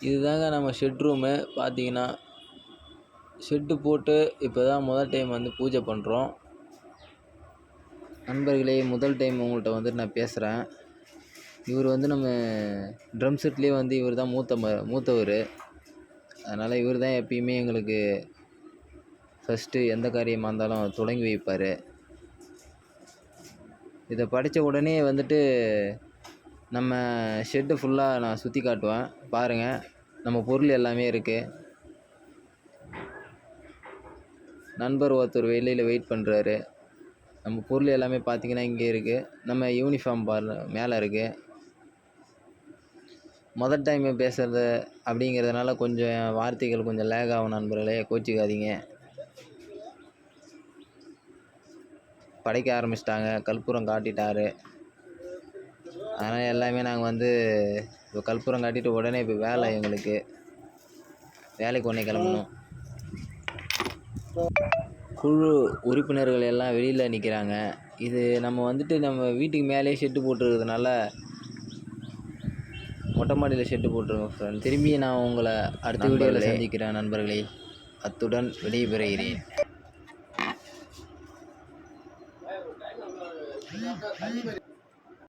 இதுதாங்க நம்ம shed room பார்த்தீங்கன்னா ஷெட்டு போட்டு இப்போ தான் முதல் டைம் வந்து பூஜை பண்ணுறோம் நண்பர்களே முதல் டைம் உங்கள்கிட்ட வந்துட்டு நான் பேசுகிறேன் இவர் வந்து நம்ம ட்ரம் செட்லேயே வந்து இவர் தான் மூத்த ம மூத்தவர். அதனால் இவர் தான் எப்பயுமே எங்களுக்கு ஃபஸ்ட்டு எந்த காரியமாக இருந்தாலும் தொடங்கி வைப்பார். இதை படித்த உடனே வந்துட்டு நம்ம ஷெட்டு ஃபுல்லாக நான் சுற்றி காட்டுவேன். பாருங்கள் நம்ம பொருள் எல்லாமே இருக்குது நண்பர் ஒருத்தர் வெளியில் வெயிட் பண்ணுறாரு நம்ம பொருள் எல்லாமே பார்த்தீங்கன்னா இங்கே இருக்குது நம்ம யூனிஃபார்ம் பார் மேலே இருக்குது முதல் டைம் பேசுகிறது அப்படிங்கிறதுனால கொஞ்சம் வார்த்தைகள் கொஞ்சம் லேக் ஆகும் நண்பர்களே கோச்சிக்காதீங்க. படைக்க ஆரம்பிச்சிட்டாங்க கற்பூரம் காட்டிட்டாரு. அதனால் எல்லாமே நாங்கள் வந்து இப்போ கற்பூரம் காட்டிட்டு உடனே இப்போ வேலை எங்களுக்கு. வேலைக்கு உடனே கிளம்பணும். குழு உறுப்பினர்கள் எல்லாம் வெளியில் நிற்கிறாங்க இது நம்ம வந்துட்டு நம்ம வீட்டுக்கு மேலேயே ஷெட்டு போட்டுருக்கிறதுனால மொட்டை மாடியில் ஷெட்டு போட்டிருக்கோம் ஃப்ரெண்ட் திரும்பி நான் உங்களை அடுத்த வீடியோவில் சந்திக்கிறேன் நண்பர்களே. அத்துடன் விடைபெறுகிறேன்.